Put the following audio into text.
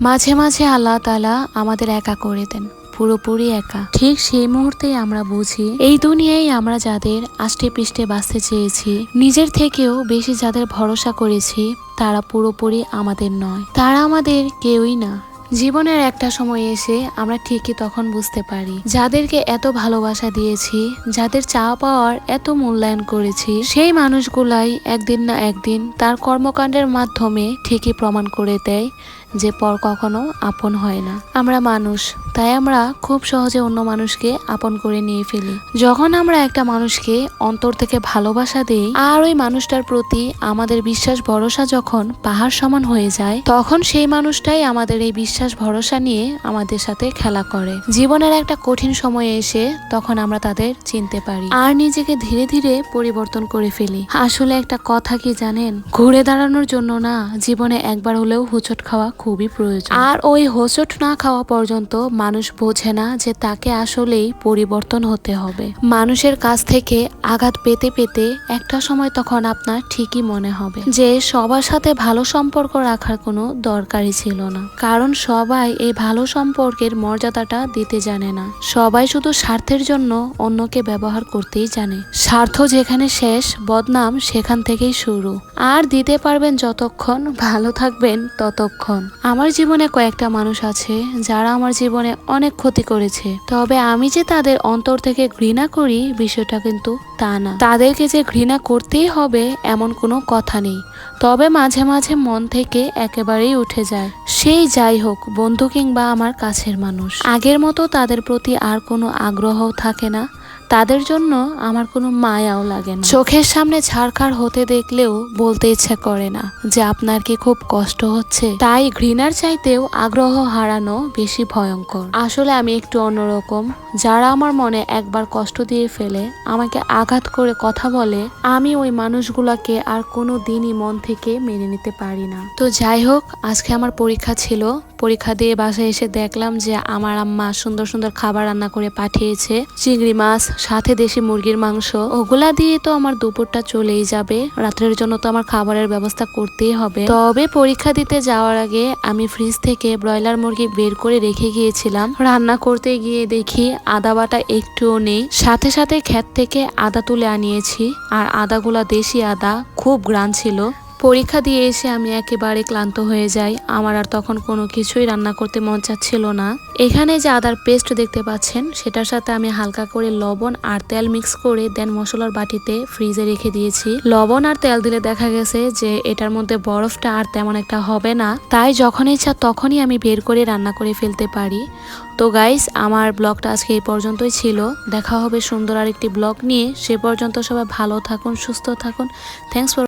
মাঝে মাঝে আল্লাহ তালা আমাদের একা করে দেন, পুরোপুরি একা। ঠিক সেই মুহূর্তেই আমরা বুঝি, এই দুনিয়ায় আমরা যাদের আষ্টে পৃষ্ঠে বাঁচতে চেয়েছি, নিজের থেকেও বেশি যাদের ভরসা করেছি, তারা পুরোপুরি আমাদের নয়। তারা আমাদের কেউই না। জীবনের একটা সময় এসে আমরা ঠিকই তখন বুঝতে পারি, যাদেরকে এত ভালোবাসা দিয়েছি, যাদের চা পাওয়ার এত মূল্যায়ন করেছি, সেই মানুষগুলাই একদিন না একদিন তার কর্মকাণ্ডের মাধ্যমে ঠিকই প্রমাণ করে দেয় যে পর কখনো আপন হয় না। আমরা মানুষ, তাই আমরা খুব সহজে অন্য মানুষকে আপন করে নিয়ে ফেলি। যখন আমরা একটা মানুষকে অন্তর থেকে ভালোবাসা দেই, আর ওই মানুষটার প্রতি আমাদের বিশ্বাস ভরসা যখন পাহাড় সমান হয়ে যায়, তখন সেই মানুষটাই আমাদের এই বিশ্বাস ভরসা নিয়ে আমাদের সাথে খেলা করে। জীবনের একটা কঠিন সময়ে এসে তখন আমরা তাদের চিনতে পারি, আর নিজেকে ধীরে ধীরে পরিবর্তন করে ফেলি। আসলে একটা কথা কি জানেন? ঘুরে দাঁড়ানোর জন্য না, জীবনে একবার হলেও হুচট খাওয়া খুবই প্রয়োজন। আর ওই হোঁচট না খাওয়া পর্যন্ত মানুষ বোঝে না যে তাকে আসলেই পরিবর্তন হতে হবে। মানুষের কাছ থেকে আঘাত পেতে পেতে একটা সময় তখন আপনার ঠিকই মনে হবে যে সবার সাথে ভালো সম্পর্ক রাখার কোনো দরকারই ছিল না। কারণ সবাই এই ভালো সম্পর্কের মর্যাদাটা দিতে জানে না। সবাই শুধু স্বার্থের জন্য অন্যকে ব্যবহার করতেই জানে। স্বার্থ যেখানে শেষ, বদনাম সেখান থেকেই শুরু। আর দিতে পারবেন যতক্ষণ, ভালো থাকবেন ততক্ষণ। আমার জীবনে কয়েকটা মানুষ আছে যারা আমার জীবনে অনেক ক্ষতি করেছে। তবে আমি যে তাদের অন্তর থেকে ঘৃণা করি বিষয়টা কিন্তু তা না। তাদেরকে যে ঘৃণা করতেই হবে এমন কোনো কথা নেই। তবে মাঝে মাঝে মন থেকে একেবারেই উঠে যায়, সেই যাই হোক, বন্ধু কিংবা আমার কাছের মানুষ। আগের মতো তাদের প্রতি আর কোনো আগ্রহ থাকে না। তাদের জন্য আমার কোনো মায়াও লাগে না। চোখের সামনে ছাড়খাড় হতে দেখলেও বলতে ইচ্ছে করে না যে আপনার কি খুব কষ্ট হচ্ছে। তাই ঘৃণার চাইতেও আগ্রহ হারানো বেশি ভয়ঙ্কর। আসলে আমি একটু অন্যরকম। যারা আমার মনে একবার কষ্ট দিয়ে ফেলে, আমাকে আঘাত করে কথা বলে, আমি ওই মানুষগুলাকে আর কোনো দিনই মন থেকে মেনে নিতে পারি না। তো যাই হোক, আজকে আমার পরীক্ষা ছিল। পরীক্ষা দিয়ে বাসায় এসে দেখলাম যে আমার আম্মা সুন্দর সুন্দর খাবার রান্না করে পাঠিয়েছে। চিংড়ি মাছ সাথে দেশি মুরগির মাংস ওগুলা দিয়ে তো আমার দুপুরটা চলেই যাবে। রাত্রের জন্য তো আমার খাবারের ব্যবস্থা করতেই হবে। তবে পরীক্ষা দিতে যাওয়ার আগে আমি ফ্রিজ থেকে ব্রয়লার মুরগি বের করে রেখে গিয়েছিলাম। রান্না করতে গিয়ে দেখি আদা বাটা একটুও নেই। সাথে সাথে ক্ষেত থেকে আদা তুলে আনিয়েছি। আর আদাগুলা দেশি আদা, খুব গ্রান ছিল। পরীক্ষা দিয়ে এসে আমি একেবারে ক্লান্ত হয়ে যাই। আমার আর তখন কোনো কিছুই রান্না করতে মন চাচ্ছিল না। এখানে যে আদার পেস্ট দেখতে পাচ্ছেন, সেটার সাথে আমি হালকা করে লবণ আর তেল মিক্স করে দেন মশলার বাটিতে ফ্রিজে রেখে দিয়েছি। লবণ আর তেল দিলে দেখা গেছে যে এটার মধ্যে বরফটা আর তেমন একটা হবে না। তাই যখন ইচ্ছা তখনই আমি বের করে রান্না করে ফেলতে পারি। তো গাইস আমার ব্লগটা আজকে এই পর্যন্তই ছিল। দেখা হবে সুন্দর আরেকটি ব্লগ নিয়ে। সে পর্যন্ত সবাই ভালো থাকুন, সুস্থ থাকুন। Thanks for